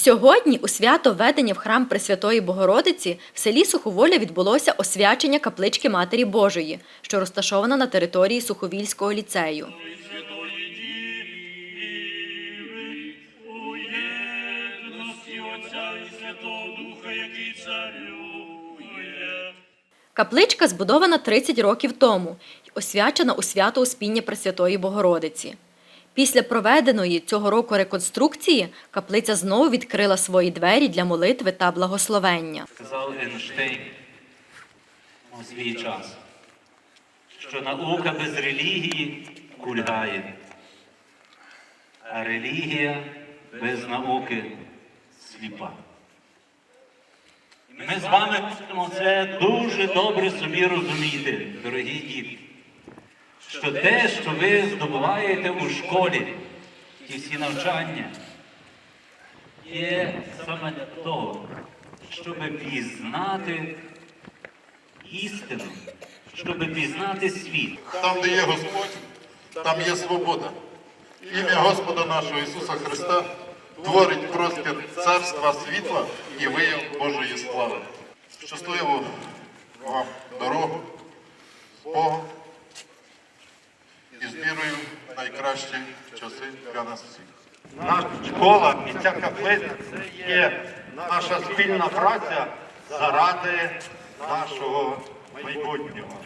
Сьогодні у свято введення в храм Пресвятої Богородиці в селі Суховоля відбулося освячення каплички Матері Божої, що розташована на території Суховільського ліцею. Капличка збудована 30 років тому і освячена у свято Успіння Пресвятої Богородиці. Після проведеної цього року реконструкції каплиця знову відкрила свої двері для молитви та благословення. Сказав Ейнштейн у свій час, що наука без релігії кульгає, а релігія без науки сліпа. Ми з вами будемо це дуже добре собі розуміти, дорогі діти, що те, що ви здобуваєте у школі, ті всі навчання, є саме для того, щоб пізнати істину, щоб пізнати світ. Там, де є Господь, там є свобода. Ім'я Господа нашого Ісуса Христа творить простір царства світла і вияв Божої слави. Щасливу вам дорогу, з вірою найкращі часи для нас всіх. Наша школа і ця каплиця це є наша спільна праця заради нашого майбутнього.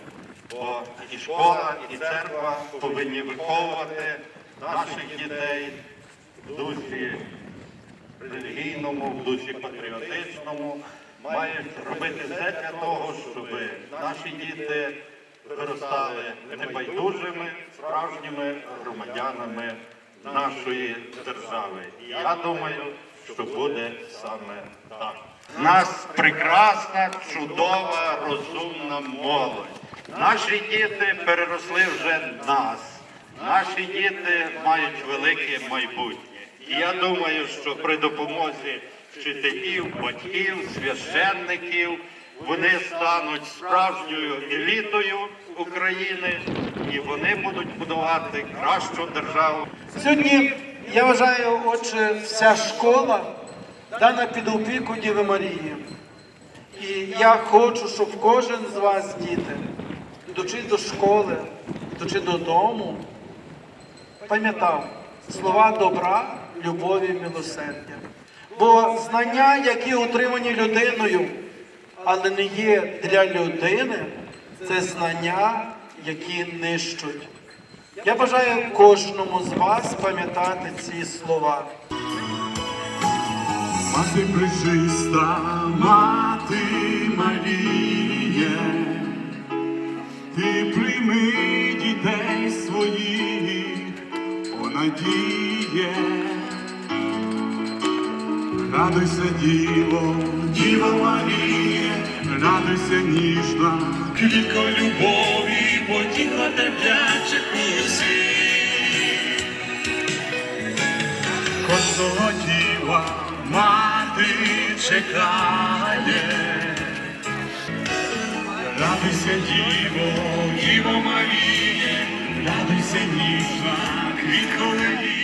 Бо і школа, і церква повинні виховувати наших дітей в дусі релігійному, в дусі патріотичному. Мають робити все для того, щоб наші діти виростали небайдужими, справжніми громадянами нашої держави. І я думаю, що буде саме так. Нас прекрасна, чудова, розумна молодь. Наші діти переросли вже нас. Наші діти мають велике майбутнє. І я думаю, що при допомозі вчителів, батьків, священників вони стануть справжньою елітою України і вони будуть будувати кращу державу. Сьогодні, я вважаю, отже, вся школа дана під опіку Діви Марії. І я хочу, щоб кожен з вас, діти, йдучи до школи, йдучи додому, пам'ятав слова добра, любові, милосердя. Бо знання, які отримані людиною, але не є для людини, це знання, які нищуть. Я бажаю кожному з вас пам'ятати ці слова. Мати причиста, мати Маріє, ти прийми дітей своїх, о надіє. Радуйся, Діво, Діва Маріє, радуйся ніжна, квітко любові, потіха терплячих усіх. Кожного діва мати чекає. Радуйся, Діво, Діво Маріє, радуйся ніжна, квітко леліє.